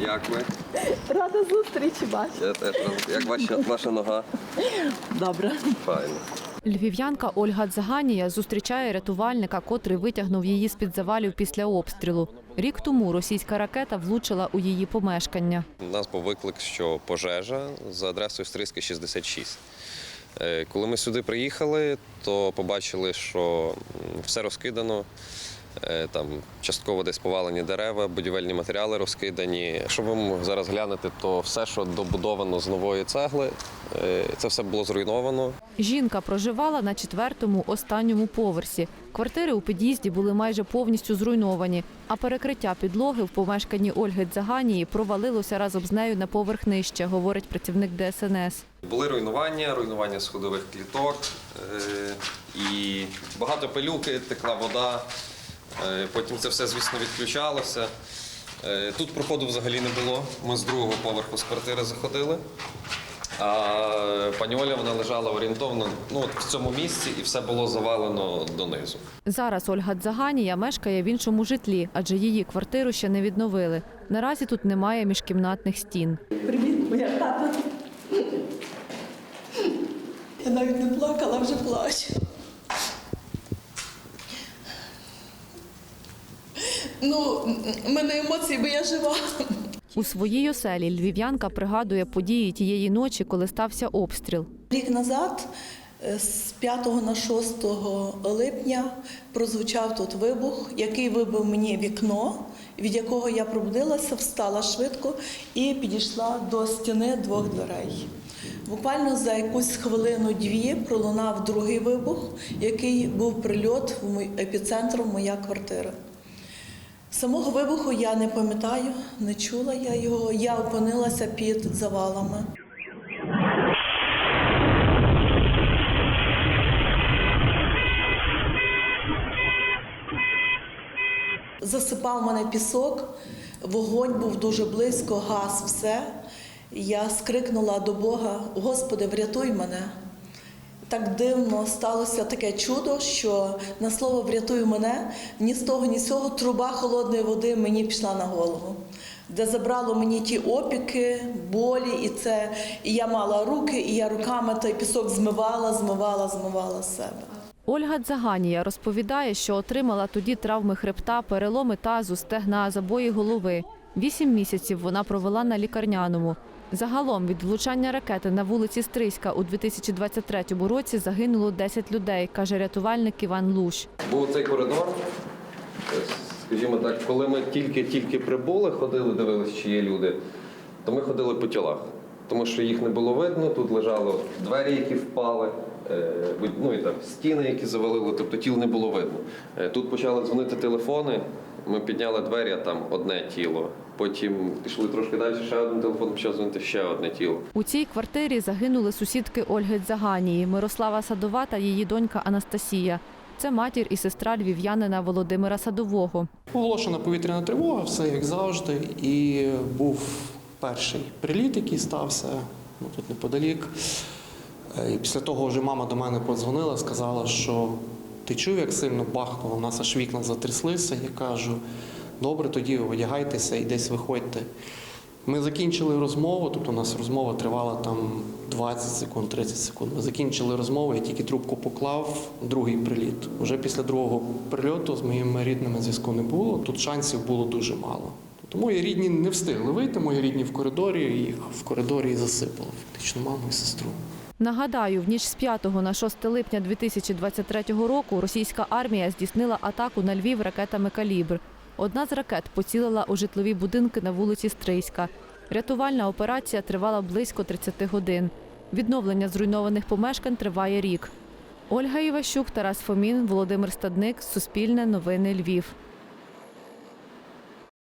Як ви? Рада зустрічі бачу. Я теж рад. Як ваша, ваша нога? Добре. Файно. Львів'янка Ольга Дзаганія зустрічає рятувальника, котрий витягнув її з-під завалів після обстрілу. Рік тому російська ракета влучила у її помешкання. У нас був виклик, що пожежа за адресою Стрийська 66. Е, Коли ми сюди приїхали, то побачили, що все розкидано. Е, Там частково десь повалені дерева, будівельні матеріали розкидані. Якщо ви зараз глянете, то все, що добудовано з нової цегли, е, це все було зруйновано. Жінка проживала на четвертому останньому поверсі. Квартири у під'їзді були майже повністю зруйновані, а перекриття підлоги в помешканні Ольги Дзаганії провалилося разом з нею на поверх нижче, говорить працівник ДСНС. Були руйнування, руйнування сходових кліток е, і багато пилюки, текла вода. Е, Потім це все, звісно, відключалося. Е, Тут проходу взагалі не було. Ми з другого поверху з квартири заходили. А пані Оля вона лежала орієнтовно ну, от в цьому місці і все було завалено донизу. Зараз Ольга Дзаганія мешкає в іншому житлі, адже її квартиру ще не відновили. Наразі тут немає міжкімнатних стін. Привіт, моя хата. Я навіть не плакала, вже плачу. Ну, в мене емоції, бо я жива. У своїй оселі львів'янка пригадує події тієї ночі, коли стався обстріл. Рік назад, е, з 5 на 6 липня, прозвучав тут вибух, який вибив мені вікно, від якого я пробудилася, встала швидко і підійшла до стіни двох дверей. Буквально за якусь хвилину-дві пролунав другий вибух, який був прильот в мій епіцентром моя квартира. Самого вибуху я не пам'ятаю, не чула я його. Я опинилася під завалами. Засипав мене пісок, вогонь був дуже близько, газ, все. Я скрикнула до Бога: Господи, врятуй мене. Так дивно сталося таке чудо, що на слово врятуй мене ні з того, ні з цього труба холодної води мені пішла на голову, де забрало мені ті опіки, болі, і це і я мала руки, і я руками той пісок змивала, змивала, змивала себе. Ольга Дзаганія розповідає, що отримала тоді травми хребта, переломи тазу, стегна, забої голови. Вісім місяців вона провела на лікарняному. Загалом від влучання ракети на вулиці Стрийська у 2023 році загинуло 10 людей, каже рятувальник Іван Лущ. Був цей коридор. Скажімо так, коли ми тільки-тільки прибули, ходили, дивилися, чи є люди, то ми ходили по тілах. Тому що їх не було видно, тут лежало двері, які впали, е, ну і там стіни, які завалили, тобто тіл не було видно. Е, Тут почали дзвонити телефони, ми підняли двері, а там одне тіло. Потім пішли трошки далі, ще один телефон, почав дзвонити ще одне тіло. У цій квартирі загинули сусідки Ольги Дзаганії, Мирослава Садова та її донька Анастасія. Це матір і сестра львів'янина Володимира Садового. Оголошена повітряна тривога, все як завжди. І був перший приліт, який стався ну, тут неподалік. Е, І після того вже мама до мене подзвонила, сказала, що ти чув, як сильно бахнуло, у нас аж вікна затряслися. Я кажу, добре, тоді одягайтеся і десь виходьте. Ми закінчили розмову, тобто у нас розмова тривала там 20 секунд, 30 секунд. Ми закінчили розмову, я тільки трубку поклав, другий приліт. Уже після другого прильоту з моїми рідними зв'язку не було. Тут шансів було дуже мало. Тобто мої рідні не встигли вийти, мої рідні в коридорі, їх в коридорі і засипало, фактично маму і сестру. Нагадаю, в ніч з 5 на 6 липня 2023 року російська армія здійснила атаку на Львів ракетами «Калібр». Одна з ракет поцілила у житлові будинки на вулиці Стрийська. Рятувальна операція тривала близько 30 годин. Відновлення зруйнованих помешкань триває рік. Ольга Іващук, Тарас Фомін, Володимир Стадник, Суспільне новини Львів.